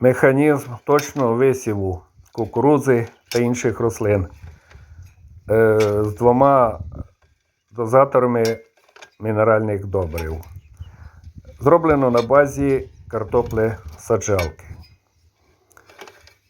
механізм точного висіву кукурудзи та інших рослин е, з двома дозаторами мінеральних добрив. Зроблено на базі картоплі саджалки.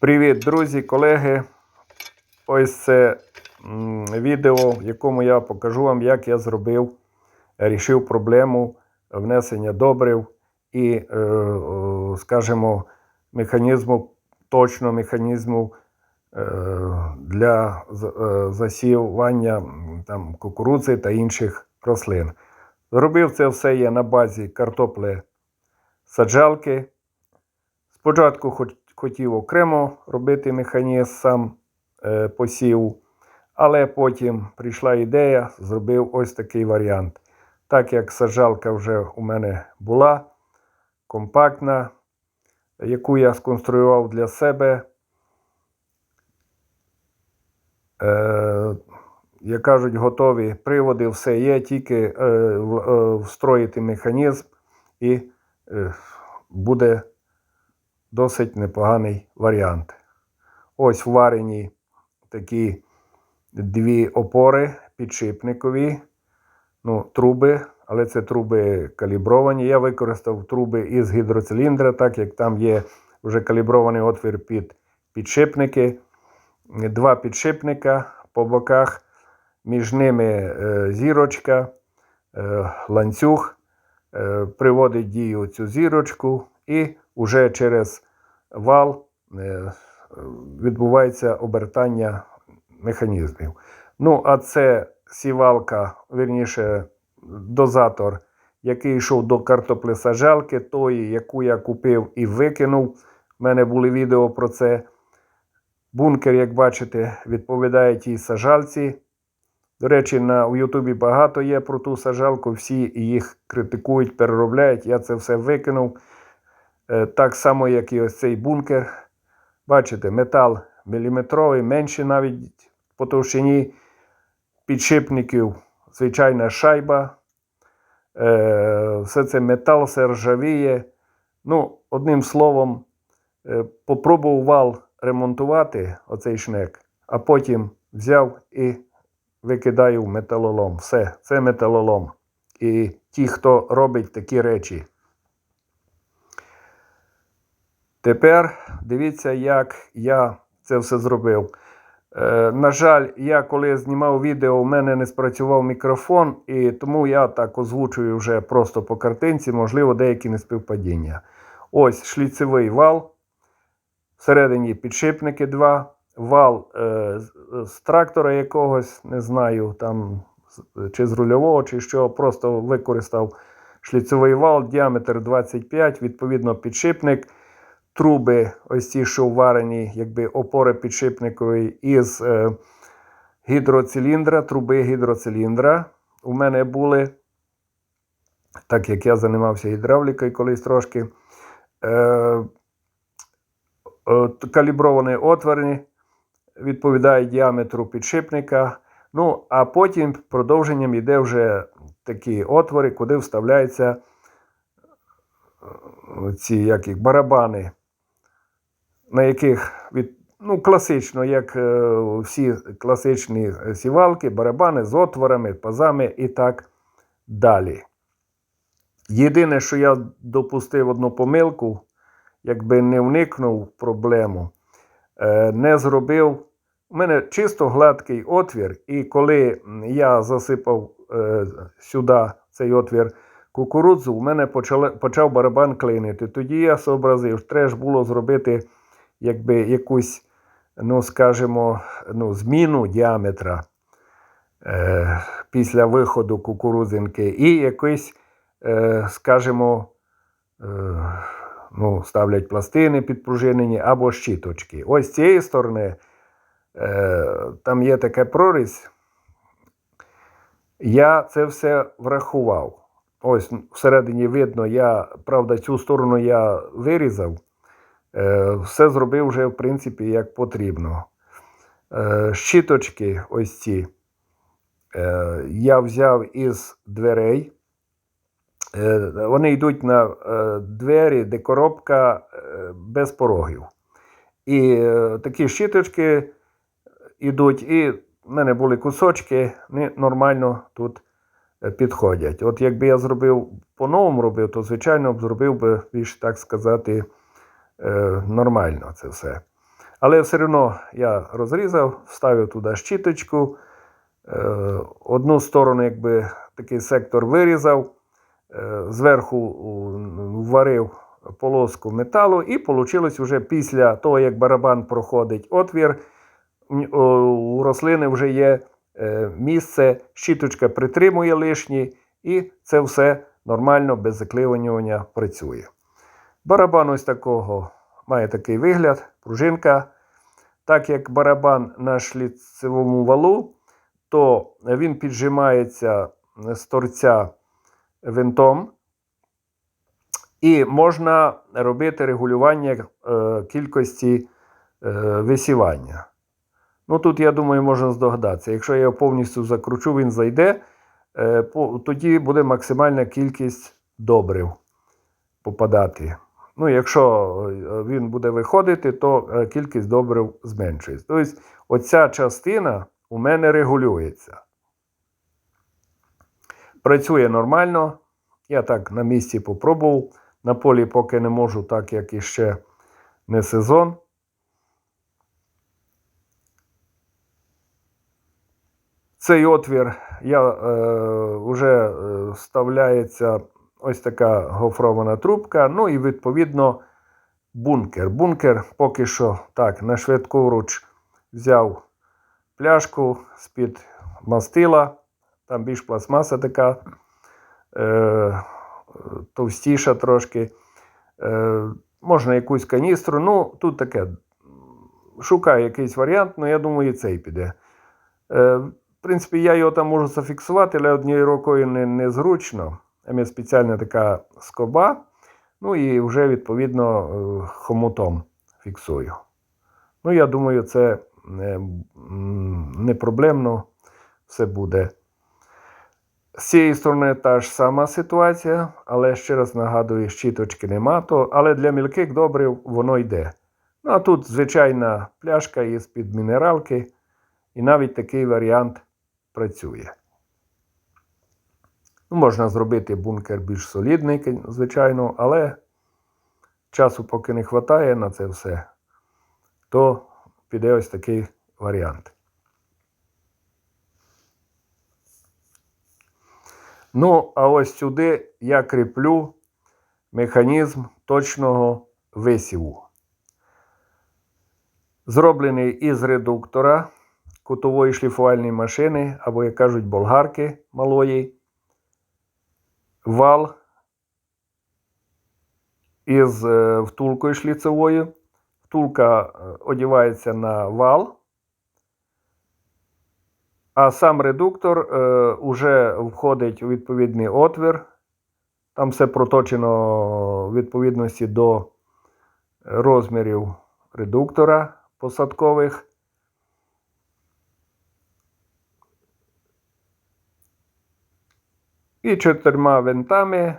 Привіт, друзі, колеги! Ось це відео, в якому я покажу вам, як я зробив, рішив проблему внесення добрив і, е, скажімо, механізму, точного механізму е, для е, засівання там, кукурудзи та інших рослин. Зробив це все я на базі картоплі саджалки. Спочатку хотів окремо робити механізм сам е, посів, але потім прийшла ідея, зробив ось такий варіант. Так як саджалка вже у мене була компактна, яку я сконструював для себе. Е, як кажуть, готові приводи, все є, тільки е, е, встроїти механізм і е, буде досить непоганий варіант. Ось варені такі дві опори підшипникові, ну, труби, але це труби калібровані. Я використав труби із гідроциліндра, так як там є вже калібрований отвір під підшипники. Два підшипника по боках, між ними е, зірочка, е, ланцюг е, приводить дію цю зірочку, і вже через вал відбувається обертання механізмів. Ну, а це сівалка, вірніше, дозатор, який йшов до картоплесаджалки, тої, яку я купив і викинув. У мене були відео про це. Бункер, як бачите, відповідає тій сажалці. До речі, на, у Ютубі багато є про ту сажалку, всі їх критикують, переробляють. Я це все викинув. Е, Так само, як і ось цей бункер. Бачите, метал міліметровий, менший навіть по товщині підшипників, звичайна шайба. Е, Все це метал, все ржавіє. Ну, одним словом, е, попробував ремонтувати оцей шнек, а потім взяв і викидаю в металолом. Все, це металолом. І ті, хто робить такі речі. Тепер дивіться, як я це все зробив. Е, на жаль, я коли знімав відео, у мене не спрацював мікрофон, і тому я так озвучую вже просто по картинці, можливо, деякі неспівпадіння. Ось шліцевий вал, всередині підшипники два, вал е, з- трактора якогось, не знаю, там чи з рульового, чи що, просто використав шліцевий вал, діаметр 25, відповідно, підшипник труби, ось ці, що варені, якби опори підшипникові із е, гідроциліндра, труби гідроциліндра. У мене були, так як я займався гідравлікою колись трошки. Е, е, калібровані отвори відповідають діаметру підшипника. Ну, а потім продовженням йде вже такі отвори, куди вставляються е, ці як їх, барабани на яких від, ну, класично, як е, всі класичні сівалки, барабани з отворами, пазами і так далі. Єдине, що я допустив одну помилку, якби не вникнув проблему, е, не зробив. У мене чисто гладкий отвір, і коли я засипав е, сюди цей отвір кукурудзу, у мене почали, почав барабан клинити. Тоді я зобразив, треба було зробити якби якусь, ну, скажімо, ну, зміну діаметра е, після виходу кукурудзинки і якийсь, е, скажімо, е, ну, ставлять пластини підпружинені або щіточки. Ось з цієї сторони е, там є така прорізь. Я це все врахував. Ось всередині видно, я, правда, цю сторону я вирізав. Е, все зробив вже, в принципі, як потрібно. Е, щіточки ось ці е, я взяв із дверей. Вони йдуть на двері, де коробка без порогів. І такі щіточки йдуть, і в мене були кусочки, вони нормально тут підходять. От якби я зробив по-новому робив, то звичайно зробив би більш, так сказати, нормально це все. Але все одно я розрізав, вставив туди щіточку. Е, Одну сторону, якби такий сектор вирізав, е, зверху варив полоску металу, і вийшло вже після того, як барабан проходить отвір, у рослини вже є е, місце, щіточка притримує лишні, і це все нормально, без заклинювання працює. Барабан ось такого має такий вигляд, пружинка. Так як барабан на шліцевому валу, то він піджимається з торця винтом, і можна робити регулювання е, кількості е, висівання. Ну тут, я думаю, можна здогадатися. Якщо я його повністю закручу, він зайде, е, тоді буде максимальна кількість добрив попадати. Ну, якщо е, він буде виходити, то е, кількість добрив зменшується. Тобто, оця частина у мене регулюється. Працює нормально. Я так на місці попробував. На полі поки не можу, так як іще не сезон. Цей отвір я, е, вже е, вставляється ось така гофрована трубка. Ну і відповідно бункер. Бункер поки що так, на швидку руч взяв пляшку з-під мастила. Там більш пластмаса така е, товстіша трошки. Е, можна якусь каністру. Ну, тут таке. Шукаю якийсь варіант, але я думаю, і цей піде. Е, в принципі, я його там можу зафіксувати, але однією рукою не, незручно. Там є спеціальна така скоба. Ну і вже відповідно е, хомутом фіксую. Ну, я думаю, це не, не проблемно все буде. З цієї сторони та ж сама ситуація, але ще раз нагадую, щіточки нема, то, але для мілких добрив воно йде. Ну, а тут звичайна пляшка із-під мінералки, і навіть такий варіант працює. Ну, можна зробити бункер більш солідний, звичайно, але часу поки не вистачає на це все, то піде ось такий варіант. Ну, а ось сюди я кріплю механізм точного висіву. Зроблений із редуктора кутової шліфувальної машини, або, як кажуть, болгарки малої. Вал із е, втулкою шліцевою. Втулка е, одівається на вал. А сам редуктор е, вже входить у відповідний отвір. Там все проточено в відповідності до розмірів редуктора посадкових. І чотирма винтами,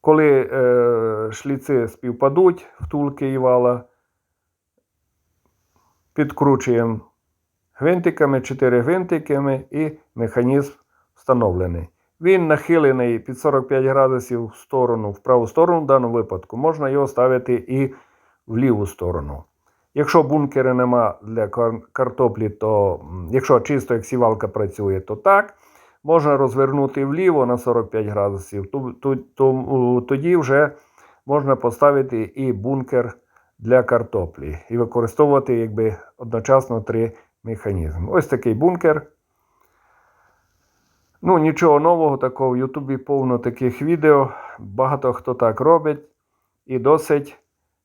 коли е, шліци співпадуть втулки і вала, підкручуємо гвинтиками, 4 гвинтиками і механізм встановлений. Він нахилений під 45 градусів в сторону, в праву сторону, в даному випадку, можна його ставити і в ліву сторону. Якщо бункери нема для картоплі, то якщо чисто як сівалка працює, то так. Можна розвернути вліво на 45 градусів. Тоді вже можна поставити і бункер для картоплі і використовувати якби одночасно три механізми. Ось такий бункер. Ну, нічого нового такого. В Ютубі повно таких відео. Багато хто так робить. І досить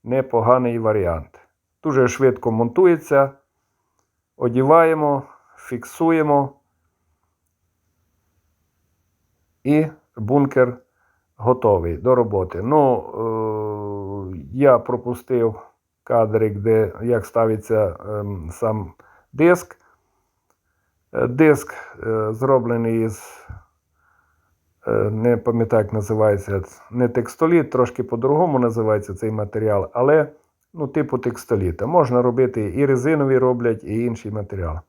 непоганий варіант. Дуже швидко монтується. Одіваємо, фіксуємо. І бункер готовий до роботи. Ну, е, я пропустив кадрик, де як ставиться ем, сам диск. Е, Диск е, зроблений із не пам'ятаю, як називається, не текстоліт, трошки по-другому називається цей матеріал, але ну, типу текстоліта. Можна робити і резинові роблять, і інший матеріал.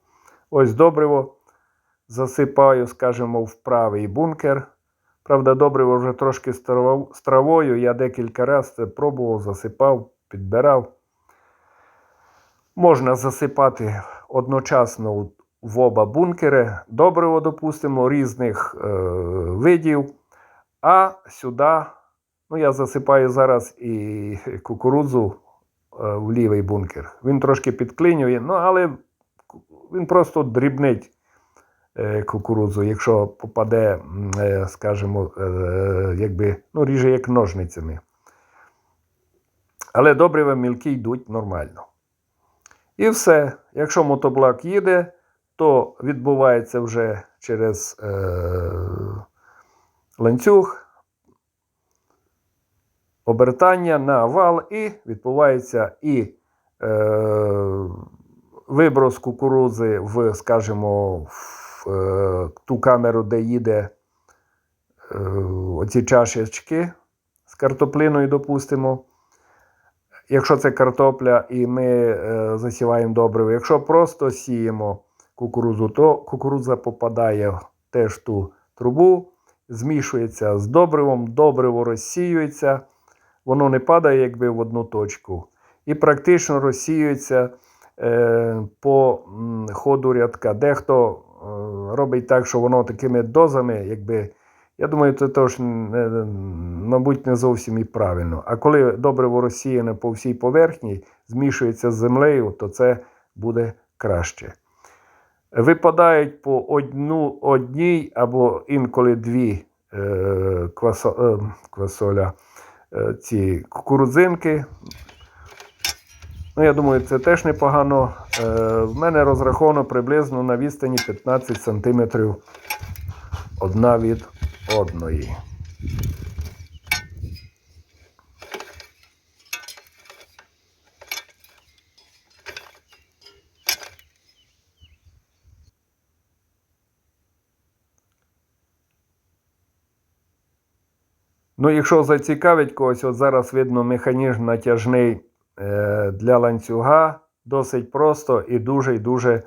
Ось добриво засипаю, скажімо, в правий бункер. Правда, добриво вже трошки з травою. Я декілька разів це пробував, засипав, підбирав. Можна засипати одночасно в- оба бункери. Добриво, допустимо, різних е, видів. А сюди, ну я засипаю зараз і кукурудзу е, в лівий бункер. Він трошки підклинює, ну але він просто дрібнить кукурудзу, якщо попаде, е, скажімо, е, якби, ну, ріже як ножницями. Але добрива мілкі йдуть нормально. І все. Якщо мотоблок їде, то відбувається вже через е, ланцюг обертання на вал, і відбувається і е, виброс кукурудзи в, скажімо, в е, ту камеру, де їде е, оці чашечки з картоплиною, допустимо. Якщо це картопля і ми е, засіваємо добриво. Якщо просто сіємо кукурудзу, то кукурудза попадає теж в ту трубу, змішується з добривом, добриво розсіюється, воно не падає якби в одну точку. І практично розсіюється е, по ходу рядка. Дехто е, робить так, що воно такими дозами, якби. Я думаю, це теж, не- мабуть, не зовсім і правильно. А коли добриво розсіяне по всій поверхні, змішується з землею, то це буде краще. Випадають по одну, одній або інколи дві е, квасо, е, квасоля, е, ці кукурудзинки. Ну, я думаю, це теж непогано. Е, в мене розраховано приблизно на відстані 15 см одна від одної. Ну, якщо зацікавить когось, от зараз видно механізм натяжний для ланцюга. Досить просто і дуже і дуже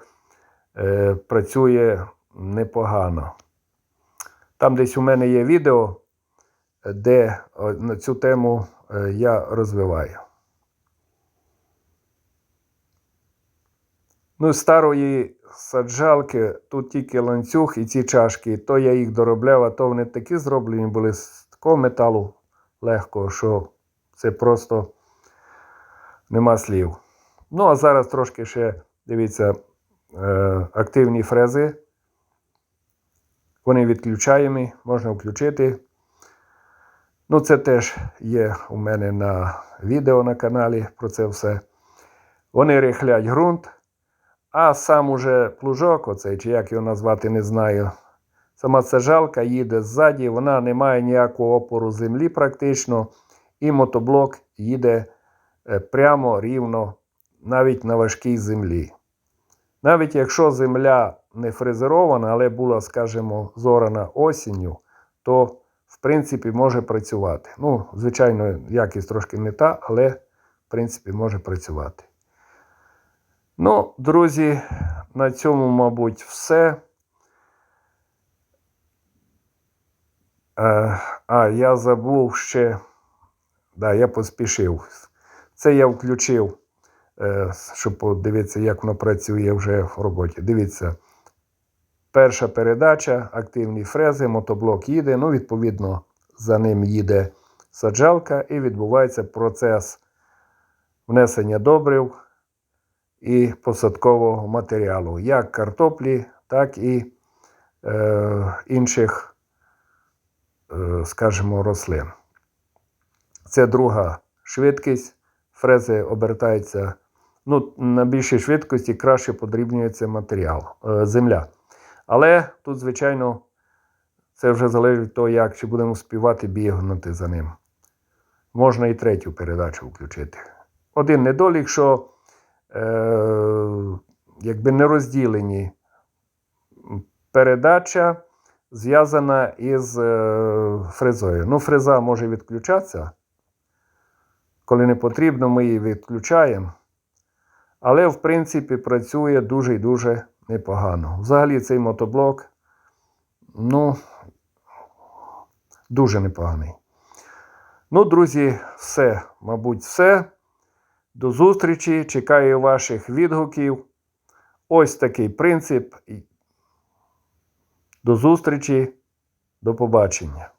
е, працює непогано. Там десь у мене є відео, де на цю тему е, я розвиваю. Ну, старої саджалки тут тільки ланцюг і ці чашки, то я їх доробляв, а то вони такі зроблені були з такого металу легкого, що це просто нема слів. Ну, а зараз трошки ще, дивіться, е, активні фрези. Вони відключаємі, можна включити. Ну, це теж є у мене на відео на каналі про це все. Вони рихлять ґрунт, а сам уже плужок, оцей, чи як його назвати, не знаю. Сама сажалка їде ззаді, вона не має ніякого опору землі практично, і мотоблок їде прямо рівно, навіть на важкій землі. Навіть якщо земля не фрезерована, але була, скажімо, зорана осінню, то в принципі може працювати. Ну, звичайно, якість трошки не та, але в принципі може працювати. Ну, друзі, на цьому, мабуть, все. Е, А, я забув ще. Да, я поспішив. Це я включив, е, щоб подивитися, як воно працює вже в роботі. Дивіться. Перша передача, активні фрези, мотоблок їде. Ну, відповідно, за ним їде саджалка і відбувається процес внесення добрив і посадкового матеріалу, як картоплі, так і е, інших, е, скажімо, рослин. Це друга швидкість. Фрези обертаються ну, на більшій швидкості, краще подрібнюється матеріал, е, земля. Але тут, звичайно, це вже залежить від того, як чи будемо співати бігнути за ним. Можна і третю передачу включити. Один недолік, що е, якби не розділені передача зв'язана із е, фрезою. Ну, фреза може відключатися. Коли не потрібно, ми її відключаємо. Але, в принципі, працює дуже і дуже непогано. Взагалі, цей мотоблок, ну, дуже непоганий. Ну, друзі, все, мабуть, все. До зустрічі. Чекаю ваших відгуків. Ось такий принцип. До зустрічі. До побачення.